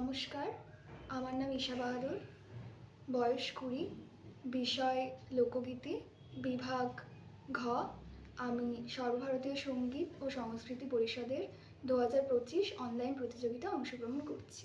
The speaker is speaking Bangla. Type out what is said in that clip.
নমস্কার, আমার নাম ঈশা বাহাদুর, বয়স কুড়ি, বিষয় লোকগীতি, বিভাগ ঘ, আমি সর্বভারতীয় সংগীত ও সংস্কৃতি পরিষদের দু হাজার পঁচিশ অনলাইন প্রতিযোগিতায় অংশগ্রহণ করছি।